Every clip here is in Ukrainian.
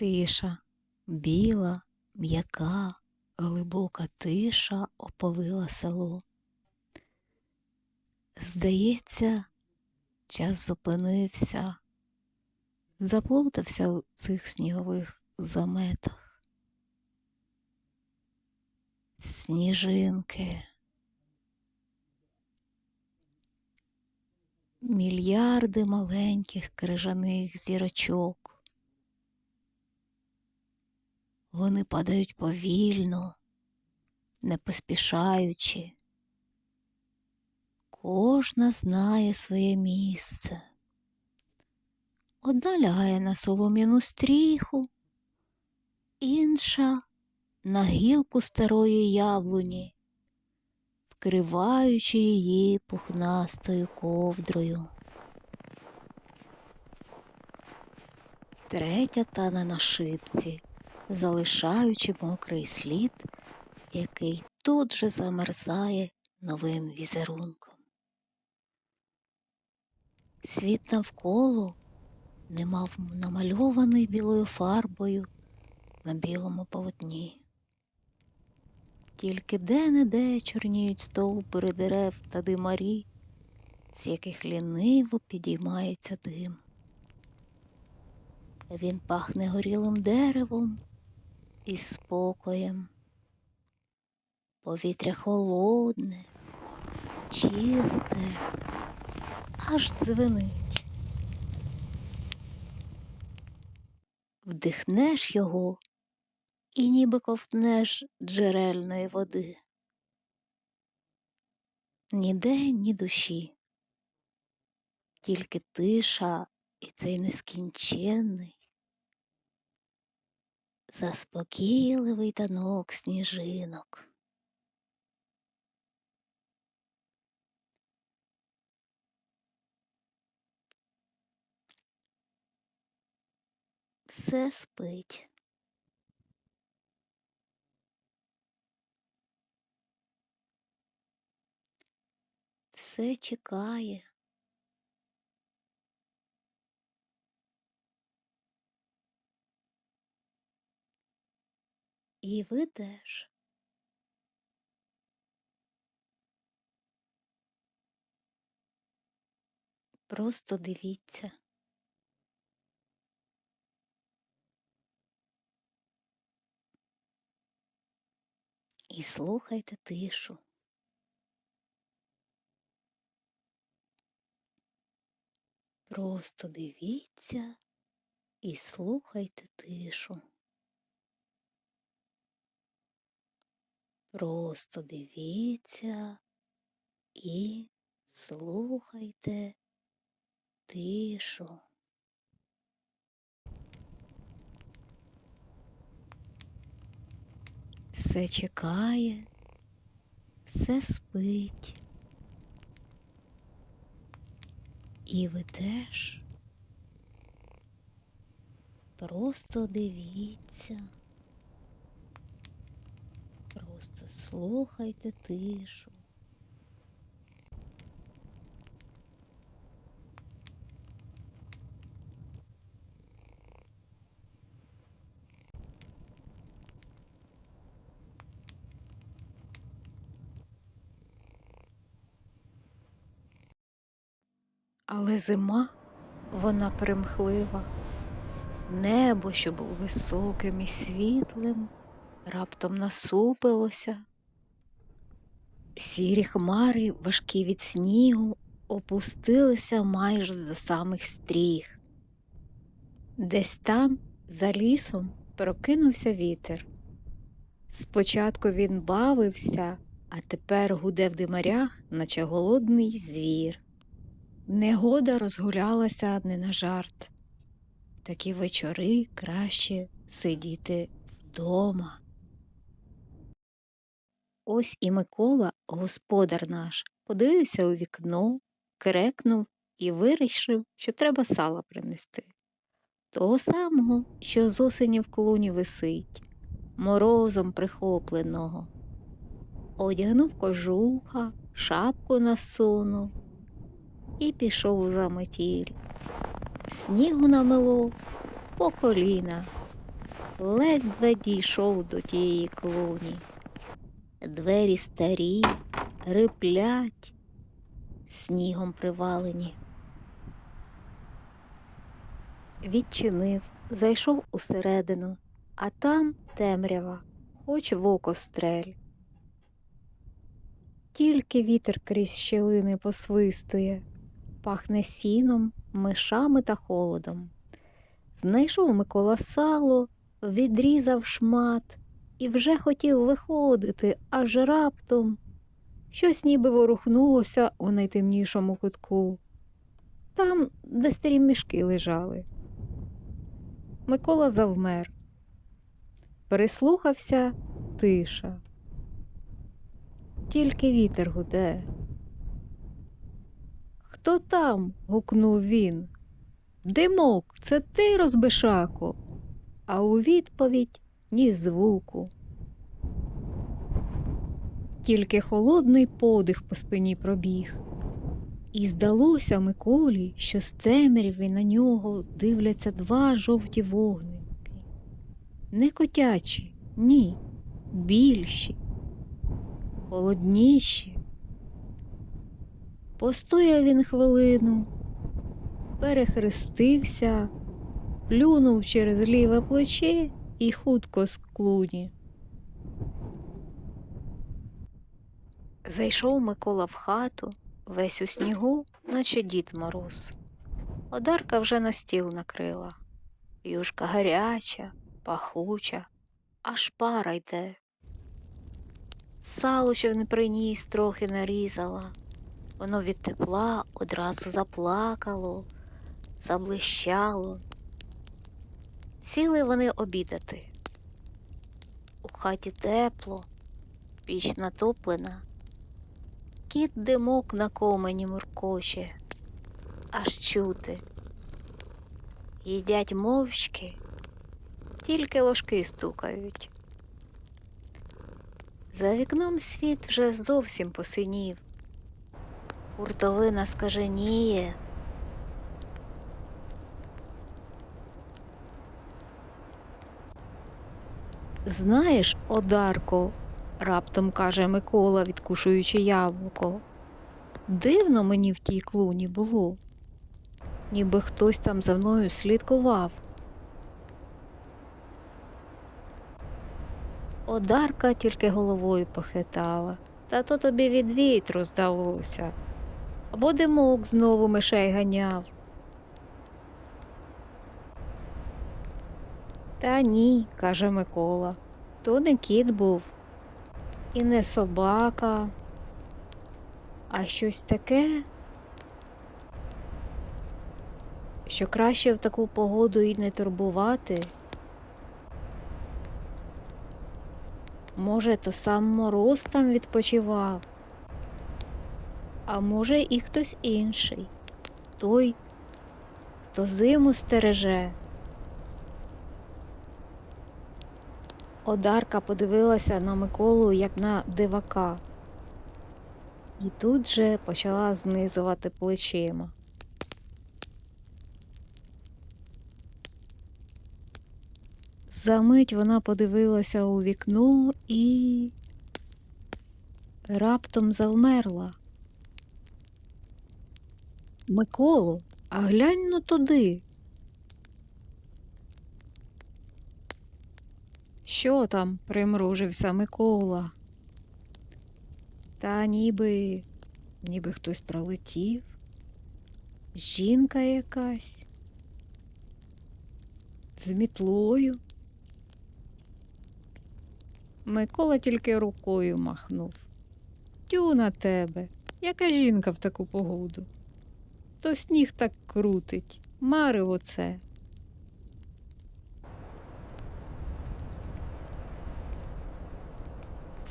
Тиша, біла, м'яка, глибока тиша оповила село. Здається, час зупинився, заплутався у цих снігових заметах. Сніжинки. Мільярди маленьких крижаних зірочок. Вони падають повільно, не поспішаючи. Кожна знає своє місце. Одна лягає на солом'яну стріху, інша на гілку старої яблуні, вкриваючи її пухнастою ковдрою. Третя тане на шипці, залишаючи мокрий слід, який тут же замерзає новим візерунком. Світ навколо немав намальований білою фарбою на білому полотні. Тільки де-не-де чорніють стовбури дерев та димарі, з яких ліниво підіймається дим. Він пахне горілим деревом і спокоєм. Повітря холодне, чисте, аж дзвенить. Вдихнеш його і ніби ковтнеш джерельної води. Ніде ні душі, тільки тиша і цей нескінченний, заспокійливий танок сніжинок. Все спить. Все чекає. І ви теж. Просто дивіться. І слухайте тишу. Просто дивіться і слухайте тишу. Просто дивіться і слухайте тишу. Все чекає, все спить. І ви теж просто дивіться, просто слухайте тишу. Але зима, вона примхлива, небо, що було високим і світлим, раптом насупилося. Сірі хмари, важкі від снігу, опустилися майже до самих стріх. Десь там, за лісом, прокинувся вітер. Спочатку він бавився, а тепер гуде в димарях, наче голодний звір. Негода розгулялася не на жарт. Такі вечори краще сидіти вдома. Ось і Микола, господар наш, подивився у вікно, крекнув і вирішив, що треба сала принести. Того самого, що з осені в клуні висить, морозом прихопленого. Одягнув кожуха, шапку насунув і пішов у заметіль. Снігу намело по коліна, ледве дійшов до тієї клуні. Двері старі, риплять, снігом привалені. Відчинив, зайшов усередину, а там темрява, хоч в око стрель. Тільки вітер крізь щілини посвистує, пахне сіном, мишами та холодом. Знайшов Микола сало, відрізав шмат і вже хотів виходити, аж раптом щось ніби ворухнулося у найтемнішому кутку. Там, де старі мішки лежали. Микола завмер. Прислухався тиша. Тільки вітер гуде. Хто там? гукнув він. Димок, це ти, розбишако? А у відповідь ні звуку. Тільки холодний подих по спині пробіг. І здалося Миколі, що з темряви на нього дивляться два жовті вогники. Не котячі, ні, більші, холодніші. Постояв він хвилину, перехрестився, плюнув через ліве плече і хутко з клуні. Зайшов Микола в хату, весь у снігу, наче дід мороз. Одарка вже на стіл накрила. Юшка гаряча, пахуча, аж пара йде. Сало, що не приніс, трохи нарізала. Воно від тепла одразу заплакало, заблищало. Сіли вони обідати. У хаті тепло, піч натоплена, кіт димок на комені муркоче, аж чути. Їдять мовчки, тільки ложки стукають. За вікном світ вже зовсім посинів. Хуртовина скаженіє. Знаєш, Одарко, раптом каже Микола, відкушуючи яблуко. Дивно мені в тій клуні було, ніби хтось там за мною слідкував. Одарка тільки головою похитала, та то тобі від вітру здалося. Або димок знову мишей ганяв. Та ні, каже Микола, то не кіт був, і не собака, а щось таке, що краще в таку погоду і не турбувати. Може, то сам мороз там відпочивав, а може і хтось інший, той, хто зиму стереже. Одарка подивилася на Миколу як на дивака, і тут же почала знизувати плечима. Замить вона подивилася у вікно і раптом завмерла. Миколу, а глянь но туди. Що там? примружився Микола. Та ніби, ніби хтось пролетів. Жінка якась. З мітлою. Микола тільки рукою махнув. Тю на тебе, яка жінка в таку погоду. То сніг так крутить, мариво це.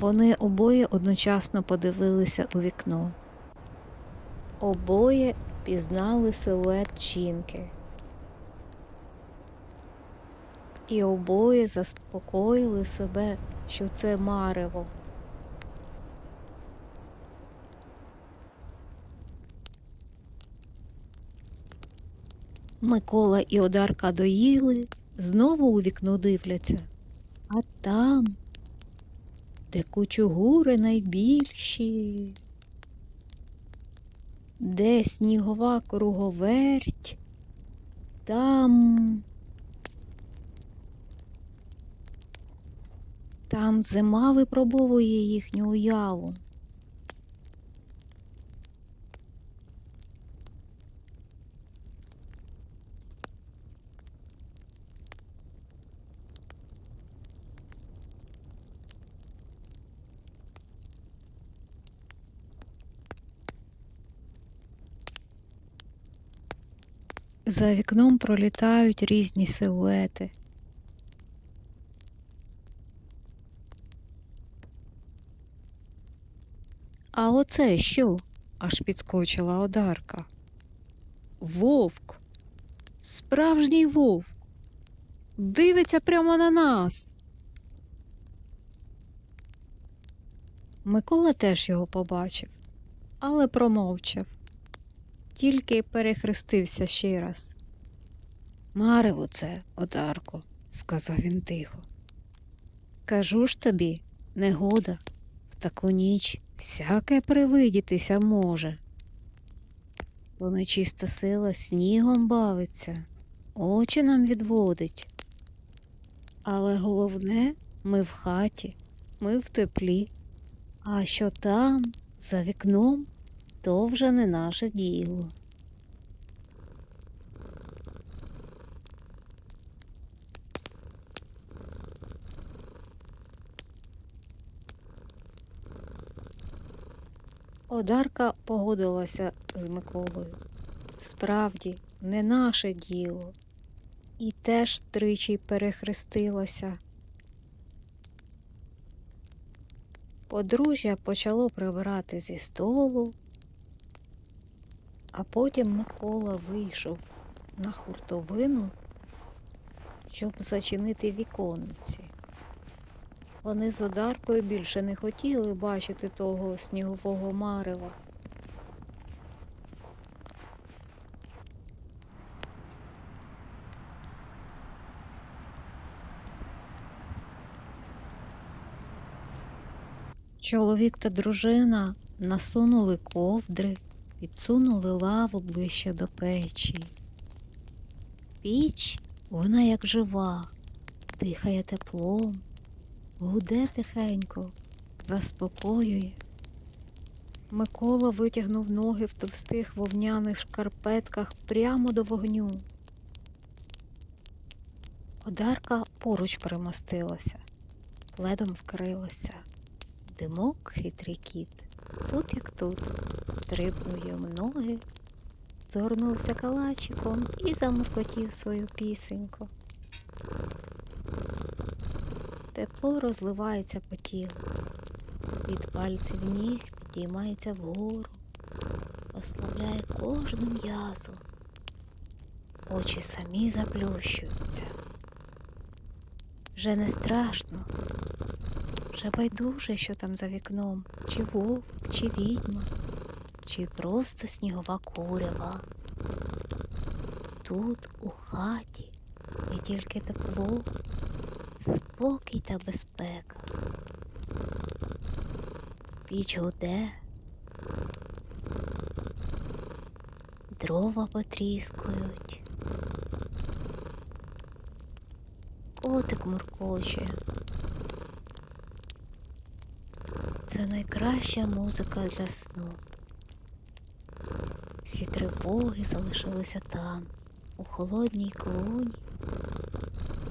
Вони обоє одночасно подивилися у вікно. Обоє пізнали силует жінки. І обоє заспокоїли себе, що це марево. Микола і Одарка доїли, знову у вікно дивляться. А там, де кучугури найбільші, де снігова круговерть, там. Там зима випробовує їхню уяву. За вікном пролітають різні силуети. А оце що? аж підскочила одарка. Вовк. Справжній вовк. Дивиться прямо на нас. Микола теж його побачив, але промовчав. Тільки перехрестився ще раз. Марево це, Одарко, сказав він тихо. Кажу ж тобі, негода, в таку ніч всяке привидітися може. Бо нечиста сила снігом бавиться, очі нам відводить. Але головне, ми в хаті, ми в теплі, а що там, за вікном, то вже не наше діло. Одарка погодилася з Миколою. Справді, не наше діло. І теж тричі перехрестилася. Подружжя почало прибирати зі столу, а потім Микола вийшов на хуртовину, щоб зачинити віконниці. Вони з Одаркою більше не хотіли бачити того снігового марева. Чоловік та дружина насунули ковдри, підсунули лаву ближче до печі. Піч, вона як жива, дихає теплом, гуде тихенько, заспокоює. Микола витягнув ноги в товстих вовняних шкарпетках прямо до вогню. Одарка поруч перемостилася, пледом вкрилася. Димок хитрий кіт, тут як тут, стрибнув йому ноги, згорнувся калачиком і замуркотів свою пісеньку. Тепло розливається по тілу, від пальців ніг підіймається вгору, ослабляє кожну м'язу, очі самі заплющуються. Вже не страшно, вже байдуже, що там за вікном, чи вовк, чи відьма, чи просто снігова курява. Тут, у хаті, і тільки тепло, спокій та безпека. Піч гуде, дрова потріскують, котик муркоче. Це найкраща музика для сну. Всі тривоги залишилися там, у холодній клуні,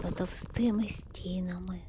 за товстими стінами.